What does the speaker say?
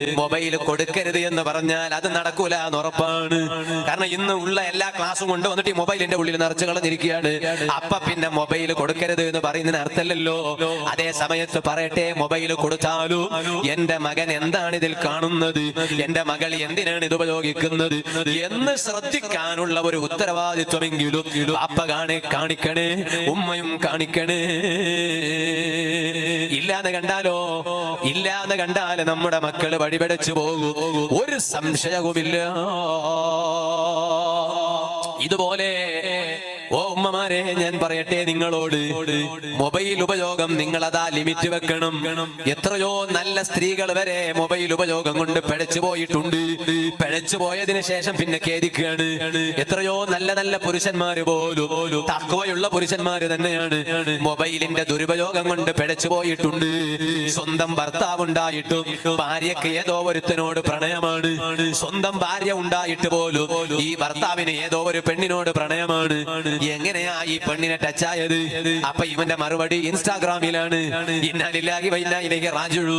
Mobile കൊടുക്കരുത് എന്ന് പറഞ്ഞാൽ അത് നടക്കൂല എന്ന് ഉറപ്പാണ്. കാരണം ഇന്ന് ഉള്ള എല്ലാ ക്ലാസ്സും കൊണ്ട് വന്നിട്ട് ഈ മൊബൈലിന്റെ ഉള്ളിൽ നിറച്ചു കളഞ്ഞിരിക്കുകയാണ്. അപ്പൊ പിന്നെ മൊബൈൽ കൊടുക്കരുത് എന്ന് പറയുന്നതിന് അർത്ഥമല്ലല്ലോ. അതേ സമയത്ത് പറയട്ടെ മൊബൈൽ കൊടുത്താലും എന്റെ മകൻ എന്താണ് ഇതിൽ കാണുന്നത്? എന്റെ മകൾ എന്തിനാണ് ഇത് ഉപയോഗിക്കുന്നത്? എന്ന് ശ്രദ്ധിക്കാനുള്ള ഒരു ഉത്തരവാദിത്വമെങ്കിലും അപ്പ കാണെ കാണിക്കണേ ഉമ്മയും കാണിക്കണേ. ഇല്ലാന്ന് കണ്ടാലോ? ഇല്ലാന്ന് കണ്ടാൽ നമ്മുടെ മക്കൾ വഴിപടച്ചു പോകും. ഒരു സംശയവുമില്ല. ഇതുപോലെ ഓ ഉമ്മമാരെ ഞാൻ പറയട്ടെ നിങ്ങളോട്. മൊബൈൽ ഉപയോഗം നിങ്ങൾ അതാ ലിമിറ്റ് വെക്കണം. എത്രയോ നല്ല സ്ത്രീകൾ വരെ മൊബൈൽ ഉപയോഗം കൊണ്ട് പിഴച്ചു പോയിട്ടുണ്ട്. പിഴച്ചു പോയതിന് ശേഷം പിന്നെ ഖേദിക്കുകയാണ്. എത്രയോ നല്ല നല്ല പുരുഷന്മാര് പോലും തക്കവയുള്ള പുരുഷന്മാര് തന്നെയാണ് മൊബൈലിന്റെ ദുരുപയോഗം കൊണ്ട് പിഴച്ചു പോയിട്ടുണ്ട്. സ്വന്തം ഭർത്താവ് ഉണ്ടായിട്ടും ഭാര്യക്ക് ഏതോ ഒരുത്തനോട് പ്രണയമാണ്. സ്വന്തം ഭാര്യ ഉണ്ടായിട്ട് പോലും ഈ ഭർത്താവിന് ഏതോ ഒരു പെണ്ണിനോട് പ്രണയമാണ്. എങ്ങനെയാ ഈ പെണ്ണിനെ ടച്ച് ആയത്? അപ്പൊ ഇവന്റെ മറുപടി ഇൻസ്റ്റാഗ്രാമിലാണ് ഇന്നാലില്ലാഹി വൈന്നായിലേക്ക് റാജുഴൂ